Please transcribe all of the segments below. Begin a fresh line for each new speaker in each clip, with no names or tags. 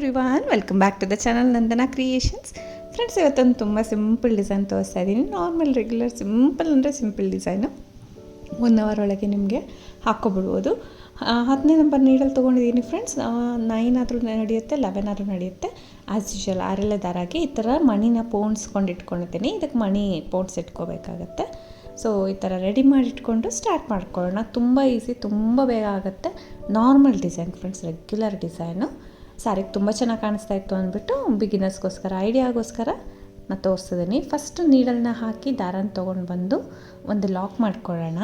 Everyone welcome back to the channel Nandana creations friends ಇವತ್ತೊಂದು ತುಂಬ simple design ತೋರಿಸ್ತಾ ಇದ್ದೀನಿ. ನಾರ್ಮಲ್ ರೆಗ್ಯುಲರ್ ಸಿಂಪಲ್ ಅಂದರೆ ಸಿಂಪಲ್ ಡಿಸೈನು ಒನ್ ಅವರ್ ಒಳಗೆ ನಿಮಗೆ ಹಾಕ್ಕೊಬಿಡ್ಬೋದು ಹತ್ತನೇ ನಂಬರ್ ನೀಡಲ್ಲಿ ತೊಗೊಂಡಿದ್ದೀನಿ ಫ್ರೆಂಡ್ಸ್ ನೈನ್ ಆದರೂ ನಡೆಯುತ್ತೆ ಲೆವೆನ್ ಆದರೂ ನಡೆಯುತ್ತೆ. ಆ್ಯಸ್ ಯೂಶಲ್ ಆರೆಲ್ಲ ದಾರಾಗಿ ಈ ಥರ ಮಣಿನ ಪೋಣಿಸ್ಕೊಂಡು ಇಟ್ಕೊಂಡಿದ್ದೀನಿ. ಇದಕ್ಕೆ ಮಣಿ ಪೋಣ್ಸ್ ಇಟ್ಕೋಬೇಕಾಗತ್ತೆ. ಸೊ ಈ ಥರ ರೆಡಿ ಮಾಡಿಟ್ಕೊಂಡು ಸ್ಟಾರ್ಟ್ ಮಾಡ್ಕೊಳ್ಳೋಣ. ತುಂಬ ಈಸಿ ತುಂಬ ಬೇಗ ಆಗುತ್ತೆ. Normal design friends regular design ಸಾರಿಗೆ ತುಂಬ ಚೆನ್ನಾಗಿ ಕಾಣಿಸ್ತಾ ಇತ್ತು ಅಂದ್ಬಿಟ್ಟು ಬಿಗಿನರ್ಸ್ಗೋಸ್ಕರ ಐಡಿಯಾಗೋಸ್ಕರ ನಾನು ತೋರಿಸಿದ್ದೀನಿ. ಫಸ್ಟ್ ನೀಡಲ್ನ ಹಾಕಿ ದಾರನ ತೊಗೊಂಡು ಬಂದು ಒಂದು ಲಾಕ್ ಮಾಡ್ಕೊಳ್ಳೋಣ.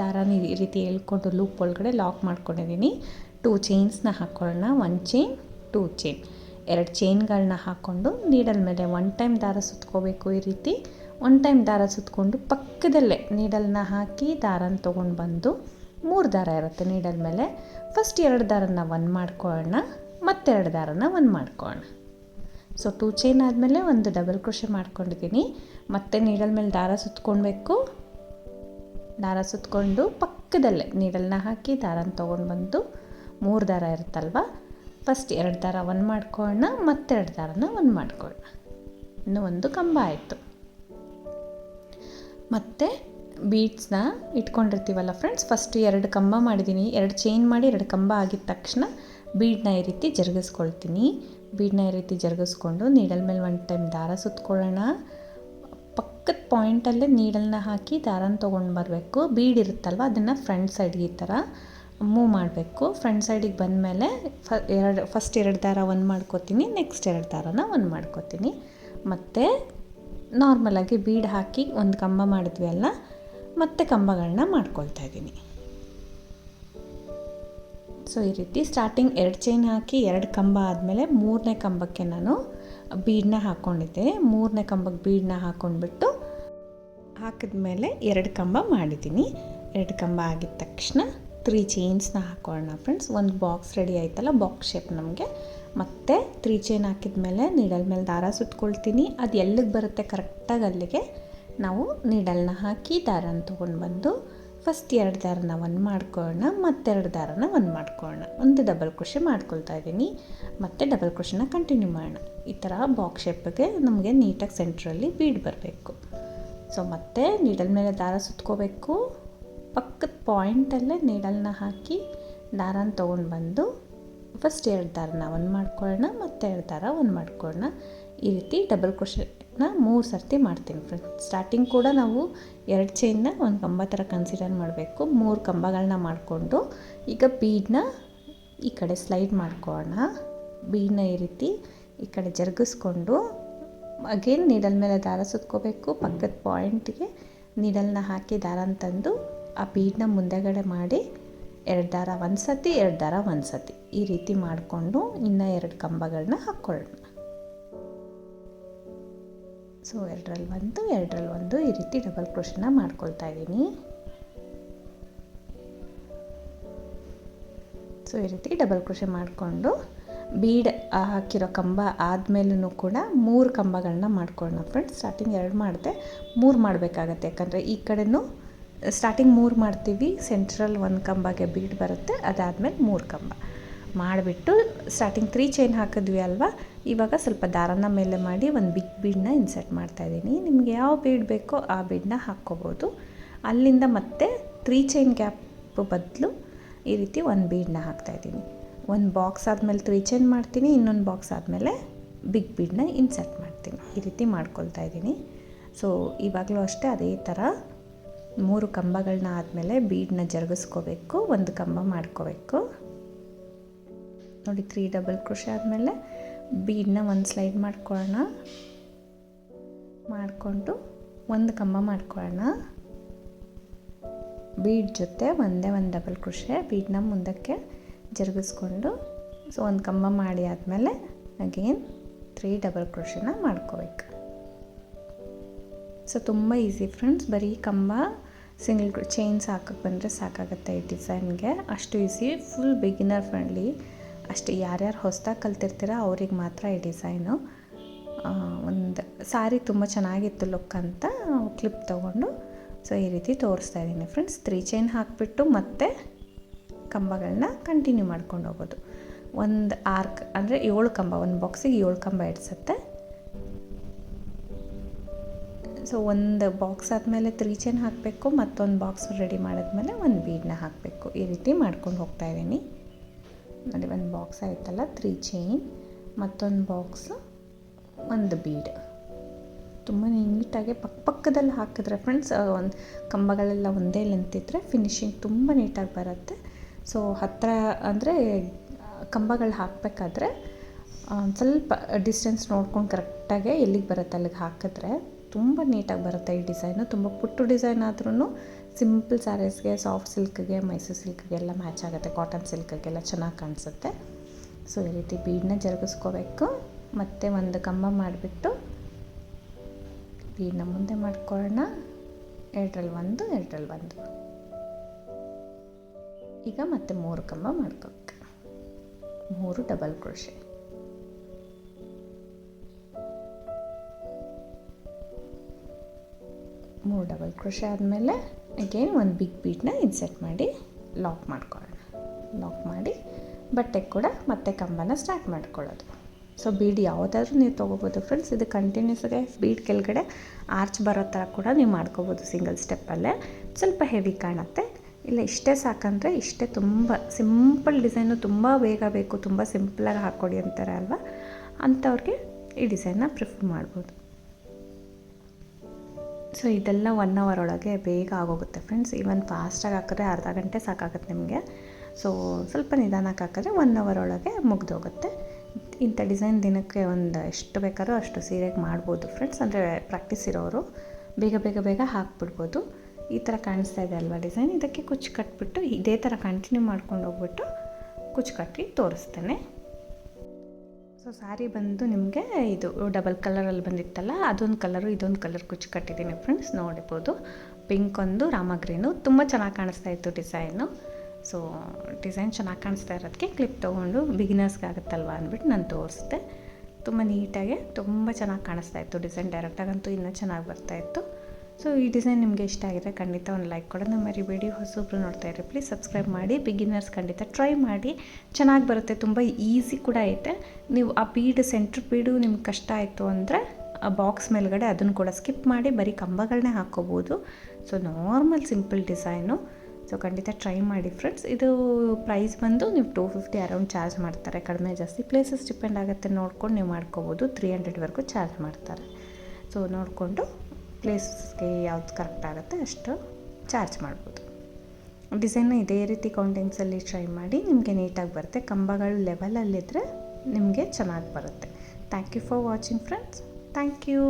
ದಾರನ ಈ ರೀತಿ ಹೇಳ್ಕೊಂಡು ಲೂಪ್ ಒಳಗಡೆ ಲಾಕ್ ಮಾಡ್ಕೊಂಡಿದ್ದೀನಿ. ಟೂ ಚೈನ್ಸ್ನ ಹಾಕ್ಕೊಳ್ಳೋಣ ಒನ್ ಚೈನ್ ಟೂ ಚೈನ್ ಎರಡು ಚೈನ್ಗಳನ್ನ ಹಾಕ್ಕೊಂಡು ನೀಡಲ್ ಮೇಲೆ ಒನ್ ಟೈಮ್ ದಾರ ಸುತ್ಕೋಬೇಕು ಈ ರೀತಿ. ಒನ್ ಟೈಮ್ ದಾರ ಸುತ್ಕೊಂಡು ಪಕ್ಕದಲ್ಲೇ ನೀಡಲ್ನ ಹಾಕಿ ದಾರನ ತೊಗೊಂಡು ಬಂದು ಮೂರು ದಾರ ಇರುತ್ತೆ ನೀಡಲ್ ಮೇಲೆ. ಫಸ್ಟ್ ಎರಡು ದಾರನ ಒನ್ ಮಾಡ್ಕೊಳ್ಳೋಣ. ಮತ್ತೆರಡು ದಾರನ ಒಂದು ಮಾಡ್ಕೊಳ್ಳೋಣ ಸೊ ಟೂ ಚೈನ್ ಆದಮೇಲೆ ಒಂದು ಡಬಲ್ ಕ್ರೋಶೆ ಮಾಡ್ಕೊಂಡಿದ್ದೀನಿ ಮತ್ತೆ ನೀಡಲ್ ಮೇಲೆ ದಾರ ಸುತ್ಕೊಳ್ಬೇಕು ದಾರ ಸುತ್ಕೊಂಡು ಪಕ್ಕದಲ್ಲೇ ನೀಡಲ್ನ ಹಾಕಿ ದಾರನ ತೊಗೊಂಡು ಬಂದು ಮೂರು ದಾರ ಇರುತ್ತಲ್ವ? ಫಸ್ಟ್ ಎರಡು ದಾರ ಒಂದು ಮಾಡ್ಕೊಳ್ಳೋಣ ಮತ್ತೆರಡು ದಾರನ ಒಂದು ಮಾಡ್ಕೊಳ್ಳೋಣ ಇನ್ನು ಒಂದು ಕಂಬ ಆಯಿತು. ಮತ್ತು ಬೀಡ್ಸ್ನ ಇಟ್ಕೊಂಡಿರ್ತೀವಲ್ಲ ಫ್ರೆಂಡ್ಸ್ ಫಸ್ಟ್ ಎರಡು ಕಂಬ ಮಾಡಿದ್ದೀನಿ ಎರಡು ಚೈನ್ ಮಾಡಿ ಎರಡು ಕಂಬ ಆಗಿದ ತಕ್ಷಣ ಬೀಡನ್ನ ಈ ರೀತಿ ಜರುಗಿಸ್ಕೊಳ್ತೀನಿ. ಬೀಡನ್ನ ಈ ರೀತಿ ಜರುಗಿಸ್ಕೊಂಡು ನೀಡಲ್ ಮೇಲೆ ಒನ್ ಟೈಮ್ ದಾರ ಸುತ್ಕೊಳ್ಳೋಣ. ಪಕ್ಕದ ಪಾಯಿಂಟಲ್ಲೇ ನೀಡಲ್ನ ಹಾಕಿ ದಾರನ ತೊಗೊಂಡು ಬರಬೇಕು. ಬೀಡ್ ಇರುತ್ತಲ್ವ, ಅದನ್ನು ಫ್ರಂಟ್ ಸೈಡ್ಗೆ ಈ ಥರ ಮೂವ್ ಮಾಡಬೇಕು. ಫ್ರಂಟ್ ಸೈಡಿಗೆ ಬಂದಮೇಲೆ ಫ, ಎರಡು ಫಸ್ಟ್ ಎರಡು ದಾರ ಒಂದು ಮಾಡ್ಕೋತೀನಿ ನೆಕ್ಸ್ಟ್ ಎರಡು ದಾರನ ಒಂದು ಮಾಡ್ಕೋತೀನಿ. ಮತ್ತು ನಾರ್ಮಲಾಗಿ ಬೀಡ್ ಹಾಕಿ ಒಂದು ಕಂಬ ಮಾಡಿದ್ವಿ ಅಲ್ಲ, ಮತ್ತೆ ಕಂಬಗಳನ್ನ ಮಾಡ್ಕೊಳ್ತಾ ಇದ್ದೀನಿ. ಸೊ ಈ ರೀತಿ ಸ್ಟಾರ್ಟಿಂಗ್ ಎರಡು ಚೈನ್ ಹಾಕಿ ಎರಡು ಕಂಬ ಆದಮೇಲೆ ಮೂರನೇ ಕಂಬಕ್ಕೆ ನಾನು ಬೀಡನ್ನ ಹಾಕ್ಕೊಂಡಿದ್ದೆ ಮೂರನೇ ಕಂಬಕ್ಕೆ ಬೀಡನ್ನ ಹಾಕ್ಕೊಂಡ್ಬಿಟ್ಟು ಹಾಕಿದ್ಮೇಲೆ ಎರಡು ಕಂಬ ಮಾಡಿದ್ದೀನಿ. ಎರಡು ಕಂಬ ಆಗಿದ ತಕ್ಷಣ ತ್ರೀ ಚೈನ್ಸ್ನ ಹಾಕ್ಕೊಳ್ಳೋಣ ಫ್ರೆಂಡ್ಸ್ ಒಂದು ಬಾಕ್ಸ್ ರೆಡಿ ಆಯ್ತಲ್ಲ ಬಾಕ್ಸ್ ಶೇಪ್ ನಮಗೆ. ಮತ್ತೆ ತ್ರೀ ಚೈನ್ ಹಾಕಿದ ಮೇಲೆ ನೀಡಲ್ ಮೇಲೆ ದಾರ ಸುಟ್ಕೊಳ್ತೀನಿ. ಅದು ಎಲ್ಲಿಗೆ ಬರುತ್ತೆ ಕರೆಕ್ಟಾಗಿ ಅಲ್ಲಿಗೆ ನಾವು ನೀಡಲ್ನ ಹಾಕಿ ದಾರನ ತೊಗೊಂಡು ಬಂದು ಫಸ್ಟ್ ಎರಡು ದಾರನ ಒಂದು ಮಾಡ್ಕೊಳ್ಳೋಣ ಮತ್ತೆರಡು ದಾರನ ಒಂದು ಮಾಡ್ಕೊಳ್ಳೋಣ ಒಂದು ಡಬಲ್ ಕ್ರೋಶೆ ಮಾಡ್ಕೊಳ್ತಾ ಇದ್ದೀನಿ. ಮತ್ತು ಡಬಲ್ ಕ್ರೋಶನ ಕಂಟಿನ್ಯೂ ಮಾಡೋಣ. ಈ ಥರ ಬಾಕ್ಸ್ ಶೇಪ್ಗೆ ನಮಗೆ ನೀಟಾಗಿ ಸೆಂಟ್ರಲ್ಲಿ ಬೀಡ್ ಬರಬೇಕು. ಸೊ ಮತ್ತೆ ನೀಡಲ್ ಮೇಲೆ ದಾರ ಸುತ್ಕೋಬೇಕು. ಪಕ್ಕದ ಪಾಯಿಂಟಲ್ಲೇ ನೀಡಲ್ನ ಹಾಕಿ ದಾರನ ತೊಗೊಂಡು ಬಂದು ಫಸ್ಟ್ ಎರಡು ದಾರನ ಒಂದು ಮಾಡ್ಕೊಳ್ಳೋಣ ಮತ್ತು ಎರಡು ದಾರ ಒಂದು ಮಾಡ್ಕೊಳ್ಳೋಣ ಈ ರೀತಿ ಡಬಲ್ ಕ್ರೋಶನ ಮೂರು ಸರ್ತಿ ಮಾಡ್ತೀನಿ ಫ್ರೆಂಡ್ಸ್ ಸ್ಟಾರ್ಟಿಂಗ್ ಕೂಡ ನಾವು ಎರಡು ಚೈನ್ನ ಒಂದು ಕಂಬ ಥರ ಕನ್ಸಿಡರ್ ಮಾಡಬೇಕು. ಮೂರು ಕಂಬಗಳನ್ನ ಮಾಡಿಕೊಂಡು ಈಗ ಬೀಡನ್ನ ಈ ಕಡೆ ಸ್ಲೈಡ್ ಮಾಡ್ಕೊಳ್ಳೋಣ ಬೀಡನ್ನ ಈ ರೀತಿ ಈ ಕಡೆ ಜರುಗಿಸ್ಕೊಂಡು ಅಗೇನ್ ನೀಡಲ್ ಮೇಲೆ ದಾರ ಸುತ್ಕೋಬೇಕು. ಪಕ್ಕದ ಪಾಯಿಂಟ್ಗೆ ನೀಡಲ್ನ ಹಾಕಿ ದಾರನ ತಂದು ಆ ಬೀಡನ್ನ ಮುಂದೆಗಡೆ ಮಾಡಿ ಎರಡು ದಾರ ಒಂದು ಸತಿ ಎರಡು ದಾರ ಒಂದು ಸತಿ ಈ ರೀತಿ ಮಾಡಿಕೊಂಡು ಇನ್ನು ಎರಡು ಕಂಬಗಳನ್ನ ಹಾಕ್ಕೊಳ್ಳೋಣ ಸೊ ಎರಡರಲ್ಲಿ ಒಂದು ಎರಡರಲ್ಲಿ ಒಂದು ಈ ರೀತಿ ಡಬಲ್ ಕ್ರೋಶನ ಮಾಡ್ಕೊಳ್ತಾ ಇದ್ದೀನಿ. ಸೊ ಈ ರೀತಿ ಡಬಲ್ ಕ್ರೋಶ ಮಾಡಿಕೊಂಡು ಬೀಡ್ ಹಾಕಿರೋ ಕಂಬ ಆದಮೇಲೂ ಕೂಡ ಮೂರು ಕಂಬಗಳನ್ನ ಮಾಡ್ಕೊಳ್ಳೋಣ ಫ್ರೆಂಡ್ಸ್ ಸ್ಟಾರ್ಟಿಂಗ್ ಎರಡು ಮಾಡಿದೆ, ಮೂರು ಮಾಡಬೇಕಾಗತ್ತೆ. ಯಾಕಂದರೆ ಈ ಕಡೆನೂ ಸ್ಟಾರ್ಟಿಂಗ್ ಮೂರು ಮಾಡ್ತೀವಿ. ಸೆಂಟ್ರಲ್ ಒಂದು ಕಂಬಗೆ ಬೀಡ್ ಬರುತ್ತೆ. ಅದಾದಮೇಲೆ ಮೂರು ಕಂಬ. ಮಾಡಿಬಿಟ್ಟು ಸ್ಟಾರ್ಟಿಂಗ್ ತ್ರೀ ಚೈನ್ ಹಾಕಿದ್ವಿ ಅಲ್ವಾ? ಇವಾಗ ಸ್ವಲ್ಪ ದಾರನ ಮೇಲೆ ಮಾಡಿ ಒಂದು ಬಿಗ್ ಬೀಡನ್ನ ಇನ್ಸರ್ಟ್ ಮಾಡ್ತಾಯಿದ್ದೀನಿ ನಿಮಗೆ ಯಾವ ಬೀಡ್ ಬೇಕೋ ಆ ಬೀಡನ್ನ ಹಾಕ್ಕೋಬೋದು. ಅಲ್ಲಿಂದ ಮತ್ತೆ ತ್ರೀ ಚೈನ್ ಗ್ಯಾಪ್ ಬದಲು ಈ ರೀತಿ ಒಂದು ಬೀಡನ್ನ ಹಾಕ್ತಾಯಿದ್ದೀನಿ ಒಂದು ಬಾಕ್ಸ್ ಆದಮೇಲೆ ತ್ರೀ ಚೈನ್ ಮಾಡ್ತೀನಿ. ಇನ್ನೊಂದು ಬಾಕ್ಸ್ ಆದಮೇಲೆ ಬಿಗ್ ಬೀಡನ್ನ ಇನ್ಸರ್ಟ್ ಮಾಡ್ತೀನಿ. ಈ ರೀತಿ ಮಾಡ್ಕೊಳ್ತಾ ಇದ್ದೀನಿ. ಸೊ ಇವಾಗಲೂ ಅಷ್ಟೇ ಅದೇ ಥರ ಮೂರು ಕಂಬಗಳನ್ನ ಆದಮೇಲೆ ಬೀಡನ್ನ ಜರುಗಿಸ್ಕೋಬೇಕು, ಒಂದು ಕಂಬ ಮಾಡ್ಕೋಬೇಕು. ನೋಡಿ ತ್ರೀ ಡಬಲ್ ಕೃಷಿ ಆದಮೇಲೆ ಬೀಡನ್ನ ಒಂದು ಸ್ಲೈಡ್ ಮಾಡ್ಕೊಳ್ಳೋಣ ಮಾಡಿಕೊಂಡು ಒಂದು ಕಂಬ ಮಾಡ್ಕೊಳ್ಳೋಣ ಬೀಡ್ ಜೊತೆ ಒಂದೇ ಒಂದು ಡಬಲ್ ಕೃಷಿ ಬೀಡನ್ನ ಮುಂದಕ್ಕೆ ಜರುಗಿಸ್ಕೊಂಡು ಸೊ, ಒಂದು ಕಂಬ ಮಾಡಿ ಆದಮೇಲೆ ಅಗೇನ್ ತ್ರೀ ಡಬಲ್ ಕೃಷಿನ ಮಾಡ್ಕೋಬೇಕು. ಸೊ ತುಂಬ ಈಸಿ ಫ್ರೆಂಡ್ಸ್ ಬರೀ ಕಂಬ ಸಿಂಗಲ್ ಚೈನ್ಸ್ ಹಾಕಕ್ಕೆ ಬಂದರೆ ಸಾಕಾಗುತ್ತೆ ಈ ಡಿಸೈನ್ಗೆ. ಅಷ್ಟು ಈಸಿ, ಫುಲ್ ಬಿಗಿನರ್ ಫ್ರೆಂಡ್ಲಿ ಅಷ್ಟು ಯಾರ್ಯಾರು ಹೊಸ್ದಾಗಿ ಕಲ್ತಿರ್ತೀರ ಅವ್ರಿಗೆ ಮಾತ್ರ ಈ ಡಿಸೈನು. ಒಂದು ಸಾರಿ ತುಂಬ ಚೆನ್ನಾಗಿತ್ತು ಲುಕ್ ಅಂತ ಕ್ಲಿಪ್ ತೊಗೊಂಡು. ಸೊ, ಈ ರೀತಿ ತೋರಿಸ್ತಾ ಇದ್ದೀನಿ ಫ್ರೆಂಡ್ಸ್. ತ್ರೀ ಚೈನ್ ಹಾಕಿಬಿಟ್ಟು ಮತ್ತೆ ಕಂಬಗಳನ್ನ ಕಂಟಿನ್ಯೂ ಮಾಡ್ಕೊಂಡು ಹೋಗೋದು. ಒಂದು ಆರ್ಕ್ ಅಂದರೆ ಏಳು ಕಂಬ, ಒಂದು ಬಾಕ್ಸಿಗೆ ಏಳು ಕಂಬ ಇಡ್ಸುತ್ತೆ. ಸೊ ಒಂದು ಬಾಕ್ಸ್ ಆದಮೇಲೆ ತ್ರೀ ಚೈನ್ ಹಾಕಬೇಕು, ಮತ್ತೊಂದು ಬಾಕ್ಸ್ ರೆಡಿ ಮಾಡಿದ್ಮೇಲೆ ಒಂದು ಬೀಡನ್ನ ಹಾಕಬೇಕು. ಈ ರೀತಿ ಮಾಡ್ಕೊಂಡು ಹೋಗ್ತಾ ಇದ್ದೀನಿ. ನೋಡಿ ಒಂದು ಬಾಕ್ಸ್ ಆಯಿತಲ್ಲ ತ್ರೀ ಚೈನ್ ಮತ್ತೊಂದು ಬಾಕ್ಸ್ ಒಂದು ಬೀಡ್ ತುಂಬ ನೀಟಾಗಿ ಪಕ್ಕ ಪಕ್ಕದಲ್ಲಿ ಹಾಕಿದ್ರೆ ಫ್ರೆಂಡ್ಸ್ ಒಂದು ಕಂಬಗಳೆಲ್ಲ ಒಂದೇ ಲೆಂತ್ ಇದ್ದರೆ ಫಿನಿಶಿಂಗ್ ತುಂಬ ನೀಟಾಗಿ ಬರುತ್ತೆ. ಸೊ ಹತ್ತಿರ ಅಂದರೆ, ಕಂಬಗಳು ಹಾಕಬೇಕಾದ್ರೆ ಸ್ವಲ್ಪ ಡಿಸ್ಟೆನ್ಸ್ ನೋಡ್ಕೊಂಡು ಕರೆಕ್ಟಾಗಿ ಎಲ್ಲಿಗೆ ಬರುತ್ತೆ ಅಲ್ಲಿಗೆ ಹಾಕಿದ್ರೆ ತುಂಬ ನೀಟಾಗಿ ಬರುತ್ತೆ ಈ ಡಿಸೈನು. ತುಂಬ ಪುಟ್ಟು ಡಿಸೈನ್ ಆದ್ರೂ ಸಿಂಪಲ್ ಸ್ಯಾರೀಸ್ಗೆ, ಸಾಫ್ಟ್ ಸಿಲ್ಕ್ಗೆ, ಮೈಸೂರು ಸಿಲ್ಕ್ಗೆಲ್ಲ ಮ್ಯಾಚ್ ಆಗುತ್ತೆ. ಕಾಟನ್ ಸಿಲ್ಕ್ಗೆಲ್ಲ ಚೆನ್ನಾಗಿ ಕಾಣಿಸುತ್ತೆ. ಸೊ ಈ ರೀತಿ ಬೀಡನ್ನ ಜರುಗಿಸ್ಕೋಬೇಕು. ಮತ್ತು ಒಂದು ಕಂಬ ಮಾಡಿಬಿಟ್ಟು ಬೀಡನ್ನ ಮುಂದೆ ಮಾಡ್ಕೊಳ್ಳೋಣ. ಎರಡರಲ್ಲಿ ಒಂದು ಎರಡರಲ್ಲಿ ಒಂದು. ಈಗ ಮತ್ತೆ ಮೂರು ಕಂಬ ಮಾಡ್ಕೋಬೇಕು. ಮೂರು ಡಬಲ್ ಕ್ರೋಶೆ ಮೂರು ಡಬಲ್ ಕ್ರೋಶೆ ಆದಮೇಲೆ ಅಗೇನ್ ಒಂದು ಬಿಗ್ ಬೀಟ್ನ ಇನ್ಸೆಟ್ ಮಾಡಿ ಲಾಕ್ ಮಾಡ್ಕೊಳ್ಳೋಣ. ಲಾಕ್ ಮಾಡಿ ಬಟ್ಟೆ ಕೂಡ ಮತ್ತೆ ಕಂಬನ ಸ್ಟಾರ್ಟ್ ಮಾಡ್ಕೊಳ್ಳೋದು. ಸೊ ಬೀಡ್ ಯಾವುದಾದ್ರೂ ನೀವು ತೊಗೋಬೋದು ಫ್ರೆಂಡ್ಸ್ ಇದು ಕಂಟಿನ್ಯೂಸ್ಗೆ ಬೀಡ್ ಕೆಳಗಡೆ ಆರ್ಚ್ ಬರೋ ಥರ ಕೂಡ ನೀವು ಮಾಡ್ಕೋಬೋದು ಸಿಂಗಲ್ ಸ್ಟೆಪ್ಪಲ್ಲೇ ಸ್ವಲ್ಪ ಹೆವಿ ಕಾಣುತ್ತೆ. ಇಲ್ಲ, ಇಷ್ಟೇ ಸಾಕಂದರೆ ಇಷ್ಟೇ ತುಂಬ ಸಿಂಪಲ್ ಡಿಸೈನು ತುಂಬ ಬೇಗ ಬೇಕು, ತುಂಬ ಸಿಂಪಲಾಗಿ ಹಾಕ್ಕೊಡಿ ಅಂತಾರೆ ಅಲ್ವಾ? ಅಂಥವ್ರಿಗೆ ಈ ಡಿಸೈನ್ನ ಪ್ರಿಫರ್ ಮಾಡ್ಬೋದು. ಸೊ ಇದೆಲ್ಲ ಒನ್ ಅವರ್ ಒಳಗೆ ಬೇಗ ಆಗೋಗುತ್ತೆ ಫ್ರೆಂಡ್ಸ್ ಈವನ್ ಫಾಸ್ಟಾಗಿ ಹಾಕಿದ್ರೆ ಅರ್ಧ ಗಂಟೆ ಸಾಕಾಗುತ್ತೆ ನಿಮಗೆ. ಸೊ ಸ್ವಲ್ಪ ನಿಧಾನಕ್ಕೆ ಹಾಕಿದ್ರೆ ಒನ್ ಅವರ್ ಒಳಗೆ ಮುಗಿದೋಗುತ್ತೆ. ಇಂಥ ಡಿಸೈನ್ ದಿನಕ್ಕೆ ಒಂದು ಎಷ್ಟು ಬೇಕಾದ್ರೂ ಅಷ್ಟು ಸೀರೆಗೆ ಮಾಡ್ಬೋದು ಫ್ರೆಂಡ್ಸ್ ಅಂದರೆ ಪ್ರಾಕ್ಟೀಸ್ ಇರೋರು ಬೇಗ ಬೇಗ ಬೇಗ ಹಾಕ್ಬಿಡ್ಬೋದು. ಈ ಥರ ಕಾಣಿಸ್ತಾ ಇದೆ ಅಲ್ವಾ ಡಿಸೈನ್ ಇದಕ್ಕೆ ಕುಚ್ಚು ಕಟ್ಬಿಟ್ಟು ಇದೇ ಥರ ಕಂಟಿನ್ಯೂ ಮಾಡ್ಕೊಂಡು ಹೋಗ್ಬಿಟ್ಟು ಕುಚ್ಚು ಕಟ್ಟಿ ತೋರಿಸ್ತೇನೆ. ಸೊ ಸ್ಯಾರಿ ಬಂದು ನಿಮಗೆ ಇದು ಡಬಲ್ ಕಲರಲ್ಲಿ ಬಂದಿತ್ತಲ್ಲ, ಅದೊಂದು ಕಲರು ಇದೊಂದು ಕಲರ್ ಕುಚ್ಚು ಕಟ್ಟಿದ್ದೀನಿ ಫ್ರೆಂಡ್ಸ್ ನೋಡಿಬೋದು. ಪಿಂಕ್ ಒಂದು, ರಾಮ ಗ್ರೀನು ತುಂಬ ಚೆನ್ನಾಗಿ ಕಾಣಿಸ್ತಾ ಇತ್ತು ಡಿಸೈನು ಸೊ ಡಿಸೈನ್ ಚೆನ್ನಾಗಿ ಕಾಣಿಸ್ತಾ ಇರೋದಕ್ಕೆ ಕ್ಲಿಪ್ ತೊಗೊಂಡು ಬಿಗಿನರ್ಸ್ಗೆ ಆಗುತ್ತಲ್ವ ಅಂದ್ಬಿಟ್ಟು ನಾನು ತೋರಿಸ್ದೆ. ತುಂಬ ನೀಟಾಗಿ ತುಂಬ ಚೆನ್ನಾಗಿ ಕಾಣಿಸ್ತಾ ಇತ್ತು ಡಿಸೈನ್ ಡೈರೆಕ್ಟಾಗಂತೂ ಇನ್ನೂ ಚೆನ್ನಾಗಿ ಬರ್ತಾಯಿತ್ತು ಸೊ ಈ ಡಿಸೈನ್ ನಿಮಗೆ ಇಷ್ಟ ಆಗಿದ್ರೆ ಖಂಡಿತ ಒಂದು ಲೈಕ್ ಕೊಡೋಣ ಮರಿಬೇಡಿ ಹೊಸೊಬ್ರು ನೋಡ್ತಾ ಇರಿ ಪ್ಲೀಸ್ ಸಬ್ಸ್ಕ್ರೈಬ್ ಮಾಡಿ ಬಿಗಿನರ್ಸ್ ಖಂಡಿತ ಟ್ರೈ ಮಾಡಿ. ಚೆನ್ನಾಗಿ ಬರುತ್ತೆ, ತುಂಬ ಈಸಿ ಕೂಡ ಐತೆ. ನೀವು ಆ ಬೀಡ್ ಸೆಂಟ್ರ್ ಬೀಡು ನಿಮ್ಗೆ ಕಷ್ಟ ಆಯಿತು ಅಂದರೆ ಆ ಬಾಕ್ಸ್ ಮೇಲ್ಗಡೆ ಅದನ್ನು ಕೂಡ ಸ್ಕಿಪ್ ಮಾಡಿ, ಬರೀ ಕಂಬಗಳನ್ನೇ ಹಾಕ್ಕೋಬೋದು so normal simple design so ಖಂಡಿತ ಟ್ರೈ ಮಾಡಿ ಫ್ರೆಂಡ್ಸ್ ಇದು ಪ್ರೈಸ್ ಬಂದು ನೀವು ಟೂ ಫಿಫ್ಟಿ ಅರೌಂಡ್ ಚಾರ್ಜ್ ಮಾಡ್ತಾರೆ. ಕಡಿಮೆ ಜಾಸ್ತಿ ಪ್ಲೇಸಸ್ ಡಿಪೆಂಡ್ ಆಗುತ್ತೆ. ನೋಡ್ಕೊಂಡು ನೀವು ಮಾಡ್ಕೋಬೋದು. ತ್ರೀ ಹಂಡ್ರೆಡ್ವರೆಗೂ ಚಾರ್ಜ್ ಮಾಡ್ತಾರೆ. ಸೊ ನೋಡಿಕೊಂಡು ಪ್ಲೇಸಸ್ಗೆ ಯಾವ್ದು ಕರೆಕ್ಟ್ ಆಗುತ್ತೆ ಅಷ್ಟು ಚಾರ್ಜ್ ಮಾಡ್ಬೋದು. ಡಿಸೈನ್ನ ಇದೇ ರೀತಿ ಕೌಂಟಿಂಗ್ಸಲ್ಲಿ ಟ್ರೈ ಮಾಡಿ ನಿಮಗೆ ನೀಟಾಗಿ ಬರುತ್ತೆ. ಕಂಬಗಳು ಲೆವೆಲಲ್ಲಿದ್ದರೆ ನಿಮಗೆ ಚೆನ್ನಾಗಿ ಬರುತ್ತೆ. Thank you for watching friends thank you